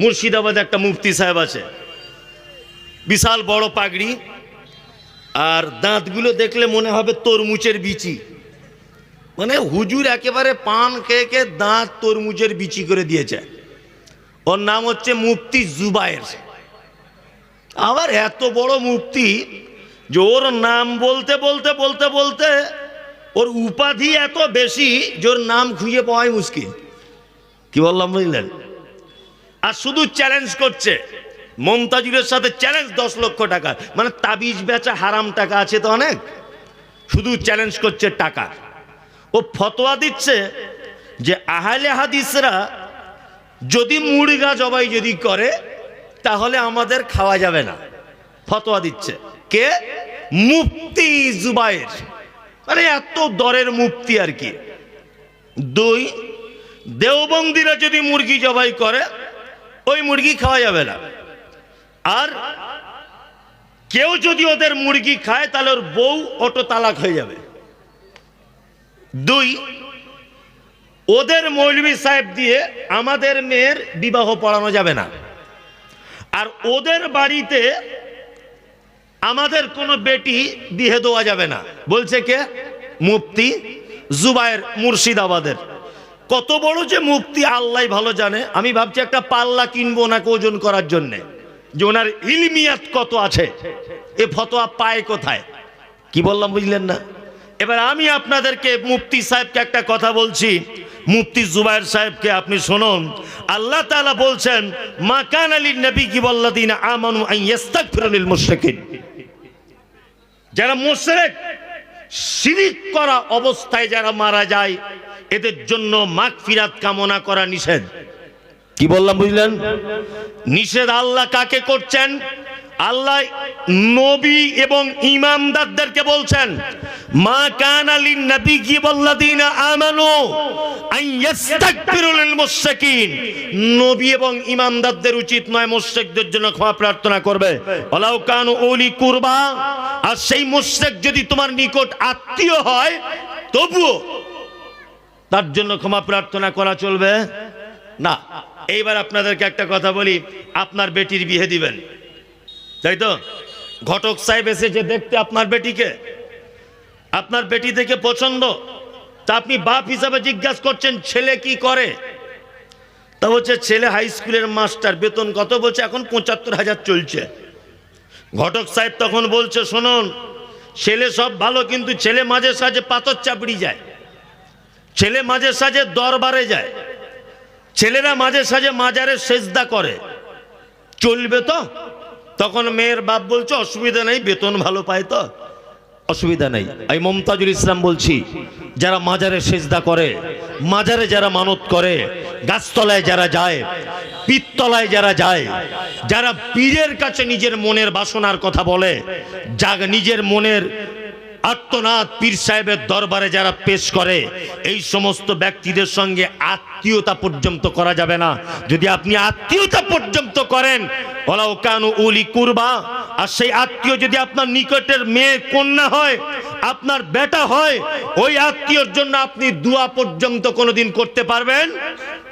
মুর্শিদাবাদে একটা মুফতি সাহেব আছে। বিশাল বড় পাগড়ি। আর দাঁতগুলো দেখলে মনে হবে তরমুজের বিচি। মানে হুজুর একেবারে পান খেয়ে খেয়ে দাঁত তরমুজের বিচি করে দিয়েছে। ওর নাম হচ্ছে মুফতি জুবায়ের। আবার এত বড় মুফতি যে ওর নাম বলতে বলতে বলতে বলতে ওর উপাধি এত বেশি যে ওর নাম খুঁজে পাওয়াই মুশকিল। কি বললাম বুঝলেন? আর শুধু চ্যালেঞ্জ করছে। মমতাজুরের সাথে চ্যালেঞ্জ দশ লক্ষ টাকা। মানে তাবিজ বেচা হারাম টাকা আছে তো অনেক? শুধু চ্যালেঞ্জ করছে টাকা। ও ফতোয়া দিচ্ছে যে আহলে হাদিসরা যদি মুড়গা জবাই যদি করে, তাহলে আমাদের খাওয়া যাবে না। ফতোয়া দিচ্ছে। কে? মুফতি জুবাইর। মানে এত দরের মুফতি আর কি। দুই, দেওবন্দিরা যদি মুরগি জবাই করে ওই মুরগি খাওয়া যাবে না। আর কেউ যদি ওদের মুরগি খায়, তাহলে ওর বউ অটো তালাক হয়ে যাবে। দুই, ওদের মৌলভী সাহেব দিয়ে আমাদের মেয়ের বিবাহ পড়ানো যাবে না। আর ওদের বাড়িতে আমাদের কোনো বেটি বিয়ে দেওয়া যাবে না। বলছে কে? মুফতি জুবায়ের মুর্শিদাবাদের। কত বড় যে মুফতি আল্লাহ ভালো জানে। আমি ভাবছি একটা পাল্লা কিনবো ওনাকে ওজন করার জন্যে। যে ওনার ইলমিয়াত কত আছে? এ ফতোয়া পায় কোথায়? কি বললাম বুঝলেন না? এবার আমি আপনাদেরকে মুফতি সাহেবকে একটা কথা বলছি। মুফতি জুবাইর সাহেবকে আপনি শুনুন। আল্লাহ তাআলা বলছেন মাকান আলী নবী কি বল্লাদিন আমানু আন ইস্তাগফিরুল মুশরিকিন। যারা মুশরিক, শিরিক করা অবস্থায় যারা মারা যায় এদের জন্য মাগফিরাত কামনা করা নিষেধ। কি বললাম বুঝলেন? নিষেধ আল্লাহ কাকে করছেন? আল্লাহ নবী এবং ইমামদারদেরকে বলছেন মা কান আলী নবী কি বল্লাদিনা আমানু নবী এবং ইমামদারদের উচিত নয় মুশরিকদের জন্য ক্ষমা প্রার্থনা করবে। ওয়ালাউ কান উলি কুরবা। আর সেই মুশরিক যদি তোমার নিকট আত্মীয় হয় তবুও তার জন্য ক্ষমা প্রার্থনা করা চলবে? না। এইবার আপনাদেরকে একটা কথা বলি, আপনার বেটির বিয়ে দিবেন। তাই তো? ঘটক সাহেব এসেছে দেখতে আপনার বেটিকে, আপনার বেটি থেকে পছন্দ। তা আপনি বাপ হিসাবে জিজ্ঞাসা করছেন, ছেলে কি করে? তা বলছে, ছেলে হাই স্কুলের মাস্টার, বেতন কত বলছে, এখন পঁচাত্তর হাজার চলছে। ঘটক সাহেব তখন বলছে, শুনুন, ছেলে সব ভালো, কিন্তু ছেলে মাঝে সাঝে পাথর চাপড়ি যায়। ছেলে মাঝে সাঝে দরবারে যায়। ছেলেরা মাঝে সাঝে মাজারে সেজদা করে। চলবে তো? তখন মেয়ের বাপ বলছে, অসুবিধা নেই, বেতন ভালো পায় তো? অসুবিধা নেই। আমি মমতাজুল ইসলাম বলছি, যারা মাজারে সেজদা করে, মাজারে যারা মানত করে, গাছতলায় যারা যায়, পিত্তলায় যারা যায়, যারা পীরের কাছে নিজের মনের বাসনার কথা বলে যা নিজের মনের আত্মনাথ পীর সাহেবের দরবারে যারা পেশ করে, এই সমস্ত ব্যক্তিদের সঙ্গে আত্মীয়তা পর্যন্ত করা যাবে না। যদি আপনি আত্মীয়তা পর্যন্ত করেন ওলাও কানু উলি কুরবা, আর সেই আত্মীয় যদি আপনার নিকটের মেয়ে কন্যা হয় আপনার বেটা হয়, ওই আত্মীয়র জন্য আপনি দুয়া পর্যন্ত কোনোদিন করতে পারবেন?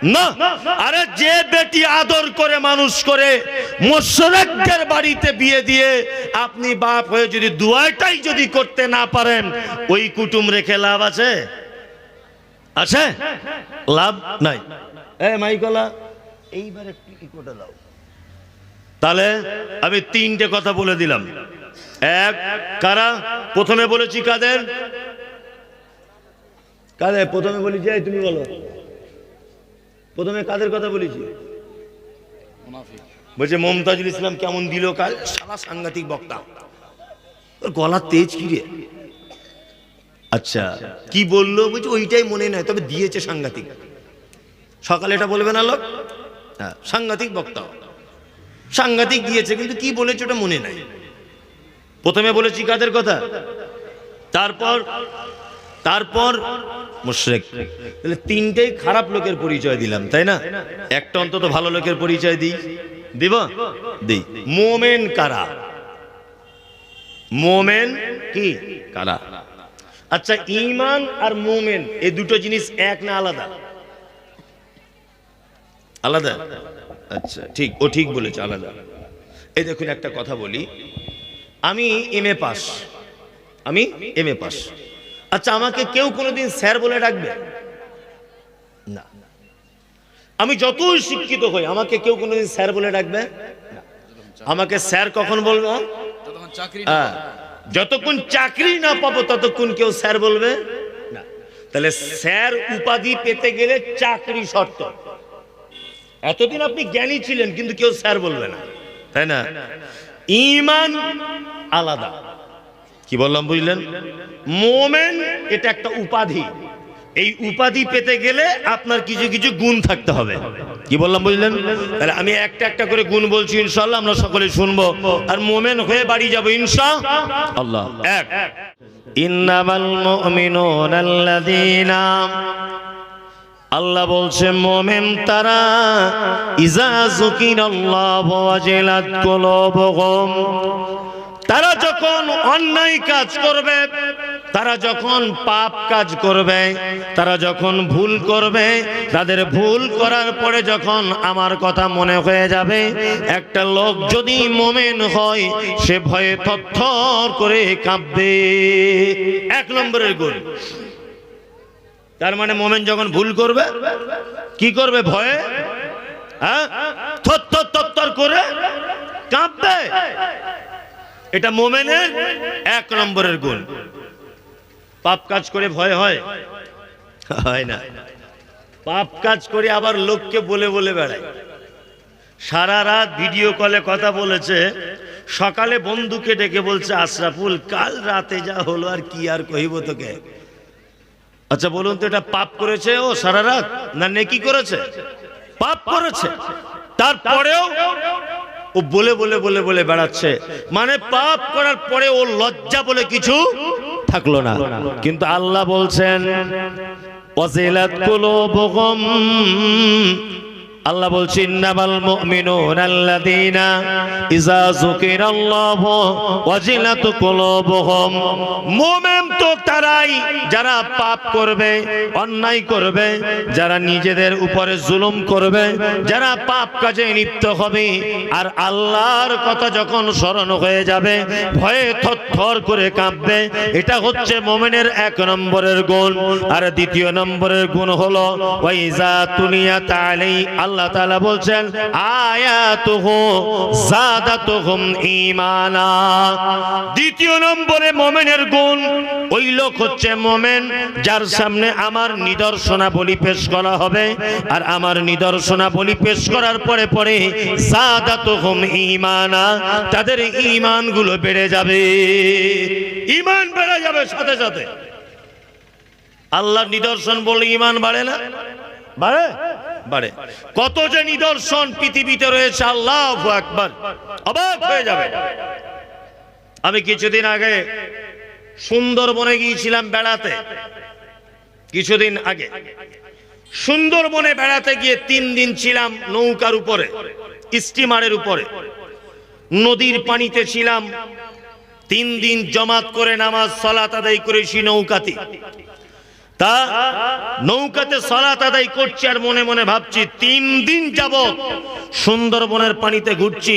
না। আরে যে বেটি আদর করে মানুষ করে, মোশরেকদের বাড়িতে বিয়ে দিয়ে আপনি বাপ হয়ে যদি দুয়াটাই যদি করতে না পারেন, ওই কুটুম রেখে লাভ আছে? আছে? লাভ নাই। এ, মাইকলা, এইবার একটু ইকোটা দাও। তাহলে আমি তিনটে কথা বলে দিলাম। এক, কারা? প্রথমে বলেছি কাদের? কাদের? প্রথমে বলেছি, এই তুমি বলো। প্রথমে কাদের কথা বলেছি? বলছে, মমতাজুল ইসলাম কেমন দিল কাল সারা সাংঘাতিক বক্তা। ওর গলার তেজ কি রে? আচ্ছা কি বলল? বলছে, ওইটাই মনে নাই, তবে দিয়েছে সাংঘাতিক। সকালে এটা বলবে না লোক? হ্যাঁ সাংঘাতিক বক্তা। সাংঘাতিক দিয়েছে, কিন্তু কি বলেছে ওটা মনে নাই। প্রথমে বলেছি কাদের কথা? তারপর তারপর মুশরেক। তাহলে তিনটেই খারাপ লোকের পরিচয় দিলাম, তাই না? একটা অন্তত ভালো লোকের পরিচয় দিই। দিব? দিই। মোমেন কারা? মোমেন কি? কারা? আচ্ছা ইমান আর মোমেন, এই দুটো জিনিস এক না আলাদা? আলাদা? আচ্ছা ঠিক, ও ঠিক বলেছে, আলাদা। এই দেখুন, একটা কথা বলি। আমি এম এ পাস আমি এম এ পাস আচ্ছা আমাকে কেউ কোনোদিন স্যার বলে ডাকবে? না। আমি যতই শিক্ষিত হই আমাকে কেউ কোনোদিন স্যার বলে ডাকবে? আমাকে স্যার কখন বলব? যতক্ষণ চাকরি হ্যাঁ, যতক্ষণ চাকরি না পাবো ততক্ষণ কেউ স্যার বলবে? না। তাহলে স্যার উপাধি পেতে গেলে চাকরি শর্ত। এতদিন আপনি জ্ঞানী ছিলেন কিন্তু কেউ স্যার বলবে না। তাই না? ইমান আলাদা। কি বললাম, বুঝলেন? মোমেন এটা একটা উপাধি। এই উপাধি পেতে গেলে আপনার কিছু কিছু গুণ থাকতে হবে। কি বললাম, বুঝলেন? তাহলে আমি একটা একটা করে গুণ বলছি ইনশাল্লাহ আমরা সকলে শুনব। আর মোমেন হয়ে বাড়ি যাব, ইনশা আল্লাহ। এক। ইন্নামাল আল্লাহ বলছে, মোমেন তারা, ইজা কুলুবুহুম। তারা যখন অন্যায় কাজ করবে, তারা যখন পাপ কাজ করবে, তারা যখন ভুল করবে, তাদের ভুল করার পরে যখন আমার কথা মনে হয়ে যাবে, একটা লোক যদি মোমেন হয়, সে ভয়ে থরথর করে কাঁপবে। এক নম্বরের গুণ। তার মানে মোমেন যখন ভুল করবে, কি করবে? ভয়ে? হ্যাঁ? থর থর করে কাঁপবে। এটা মোমেনের এক নম্বরের গুণ। পাপ কাজ করে ভয় হয়? হয় না। পাপ কাজ করে আবার লোককে বলে বলে বেড়ায়। সারা রাত ভিডিও কলে কথা বলেছে, সকালে বন্ধুকে ডেকে বলছে, আশরাফুল, কাল রাতে যা হলো আর কি আর কহিব তোকে? আচ্ছা বলুন তো এটা পাপ করেছে ও সারা রাত, না নেকি করেছে? পাপ করেছে। তারপরেও ও বলে বলে বলে বলে বেড়াচ্ছে। মানে পাপ করার পরে ও লজ্জা বলে কিছু থাকল না। কিন্তু আল্লাহ বলছেন, অজেলাত কুলুবুহুম আল্লাহ বলছেন ইন্নামাল মুমিনুন আল্লাযীনা ইযা যুকিরাল্লাহু ওয়াজিলাত কুলুবুহুম। মুমিন তো তারাই যারা পাপ করবে, অন্যায় করবে, যারা নিজেদের উপরে জুলুম করবে, যারা পাপ কাজে লিপ্ত হবে, আর আল্লাহর কথা যখন স্মরণ হয়ে যাবে, ভয়ে থরথর করে কাঁপবে, এটা হচ্ছে মোমেনের এক নম্বরের গুণ। আর দ্বিতীয় নম্বরের গুণ হলো ওয়াইজা তুলিয়া তাআলাই আল্লাহ তাআলা বলছেন, আয়াতুহু জাদাতুহুম ঈমানা। দ্বিতীয় নম্বরে মোমেনের গুণ, ওই লোক হচ্ছে মোমেন যার সামনে আমার নিদর্শনাবলী পেশ করা হবে। আর আমার নিদর্শনাবলী পেশ করার পরে পরে জাদাতুহুম ঈমানা, তাদের ঈমানগুলো বেড়ে যাবে। ঈমান বেড়ে যাবে সাথে সাথে। আল্লাহর নিদর্শন বলে ঈমান বাড়ে না। বাড়ে? বাড়ে। কত যে নিদর্শন পৃথিবীতে রয়েছে, আল্লাহ একবার অবাক হয়ে যাবে। আমি কিছুদিন আগে সুন্দরবনে গিয়েছিলাম বেড়াতে। কিছুদিন আগে। সুন্দরবনে বেড়াতে গিয়ে তিন দিন ছিলাম নৌকার উপরে, স্টিমারের উপরে। নদীর পানিতে ছিলাম। তিন দিন জমাত করে নামাজ, সলাত আদায় করেছি নৌকাতে। তা নৌকাতে সলাত আদায় করছি আর মনে মনে ভাবছি, তিন দিন যাব সুন্দরবনের পানিতে ঘুরছি,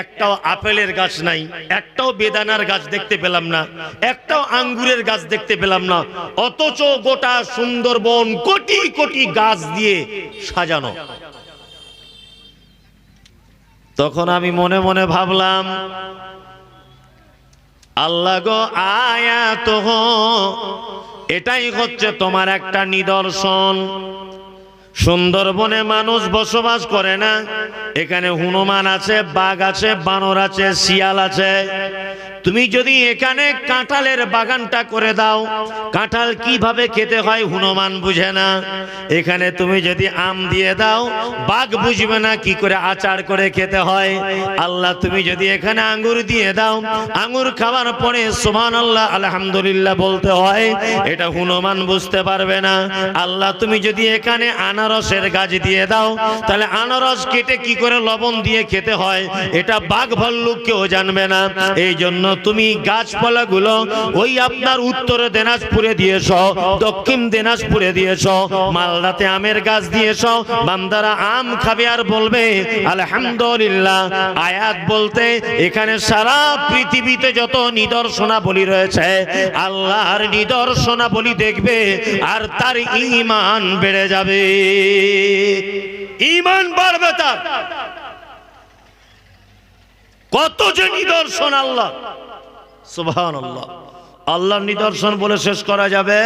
একটাও আপেলের গাছ নাই, একটাও বেদানার গাছ দেখতে পেলাম না, একটাও আঙ্গুরের গাছ দেখতে পেলাম না, অথচ গোটা সুন্দরবন কোটি কোটি গাছ দিয়ে সাজানো। তখন আমি মনে মনে ভাবলাম, আল্লাহ গো আয়াত এটাই হচ্ছে তোমার একটা নিদর্শন। সুন্দরবনে মানুষ বসবাস করে না। এখানে হনুমান আছে, বাঘ আছে, বানর আছে, শিয়াল আছে। তুমি যদি এখানে কাঁঠালের বাগানটা করে দাও, কাঁঠাল কীভাবে খেতে হয় হনুমান বুঝে না। এখানে তুমি যদি আম দিয়ে দাও, বাঘ বুঝবে না কি করে আচার করে খেতে হয়। আল্লাহ, তুমি যদি এখানে আঙ্গুর দিয়ে দাও, আঙ্গুর খাওয়ার পরে সুবহান আল্লাহ আলহামদুলিল্লাহ বলতে হয়, এটা হনুমান বুঝতে পারবে না। আল্লাহ, তুমি যদি এখানে আনারসের গাছ দিয়ে দাও, তাহলে আনারস কেটে কি করে লবণ দিয়ে খেতে হয়, এটা বাঘ ভাল্লুক কেউ জানবে না। এই জন্য তুমি গাছপালাগুলো ওই আপনার উত্তরে দিনাজপুরে দিয়েছ, দক্ষিণ দিনাজপুরে দিয়েছ, মালদাতে আমের গাছ দিয়েছ, বান্দারা আম খাবে আর বলবে, আলহামদুলিল্লাহ। আয়াত বলতে এখানে সারা পৃথিবীতে যত নিদর্শনাবলী রয়েছে, আল্লাহর নিদর্শনাবলী দেখবে আর তার ইমান বেড়ে যাবে। ইমান বাড়বে তার। কত যে নিদর্শন আল্লাহ। সুবহান আল্লাহ আল্লাহর নিদর্শন বলে শেষ করা যাবে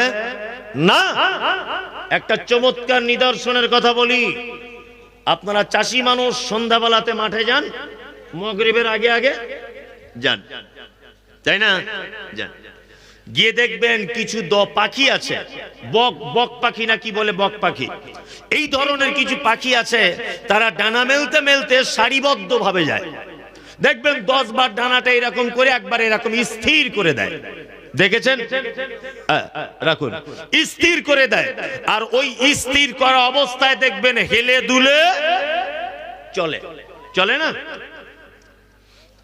না। একটা চমৎকার নিদর্শনের কথা বলি। আপনারা চাষি মানুষ সন্ধ্যাবেলাতে মাঠে যান, মগরিবের আগে আগে যান। তাই না? যান। গিয়ে দেখবেন কিছু দ পাখি আছে। বক বক পাখি না কি বলে বক পাখি? এই ধরনের কিছু পাখি আছে, তারা ডানা মেলতে মেলতে সারিবদ্ধ ভাবে যায়। দেখবেন দশ বার ডানাটা এরকম করে একবার এরকম স্থির করে দেয়। দেখেছেন? রাখুন। স্থির করে দেয়। আর ওই স্থির করা অবস্থায় দেখবেন হেলে দুলে চলে। চলে না?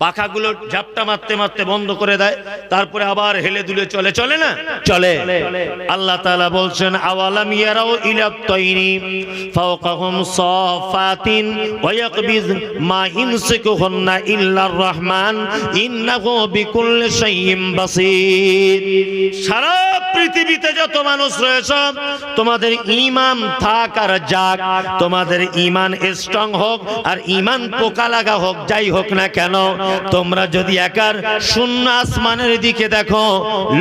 পাখাগুলো ঝাপটা মারতে মারতে বন্ধ করে দেয় তারপরে আবার হেলে দুলে চলে। চলে না? চলে। আল্লাহ তাআলা বলছেন আওয়ালাম ইয়ারাও ইলা তাইনি ফাওকাহুম সাফাতিন ওয়া ইয়াকবিজ মা ইমসিকুহুন্না ইল্লার রহমান ইন্নাহু বিকুল্লি শাইইন বাসীর। সারা পৃথিবীতে যত মানুষ রয়েছে তোমাদের ঈমান থাক আর যাক তোমাদের ঈমান স্ট্রং হোক আর ঈমান পোকা লাগা হোক যাই হোক না কেন তোমরা যদি একার শূন্য আসমানের দিকে দেখো,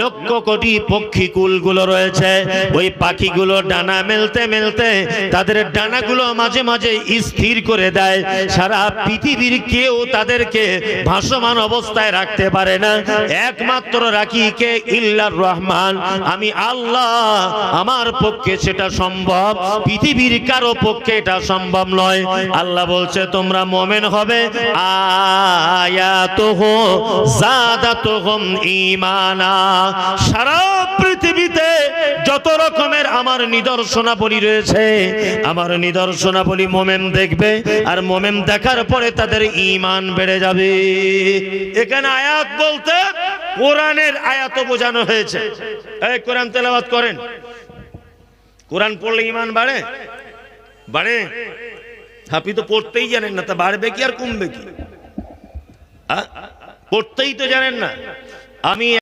লক্ষ কোটি পক্ষী কুলগুলো রয়েছে। ওই পাখিগুলো ডানা মেলতে মেলতে তাদের ডানাগুলো মাঝে মাঝে স্থির করে দেয়। সারা পৃথিবীর কেউ তাদেরকে ভাসমান অবস্থায় রাখতে পারে না। একমাত্র রাখি কে? ইল্লার রহমান। আমি আল্লাহ, আমার পক্ষে সেটা সম্ভব। পৃথিবীর কারও পক্ষে এটা সম্ভব নয়। আল্লাহ বলছে, তোমরা মোমেন হবে। আয়াতুহু জাদাতুহুম ঈমানা। সারা পৃথিবীতে যত রকমের আমার নিদর্শনাবলী রয়েছে, আমার নিদর্শনাবলী মোমেন দেখবে আর মোমেন দেখার পরে তাদের ঈমান বেড়ে যাবে। এখানে আয়াত বলতে কোরআনের আয়াত বোঝানো হয়েছে। এই কোরআন তেলাওয়াত করেন। কোরআন পড়লে ঈমান বাড়ে? বাড়ে। আপনি তো পড়তেই জানেন না, তা বাড়বে কি আর কমবে কি? পড়তেই তো জানেন না। আমি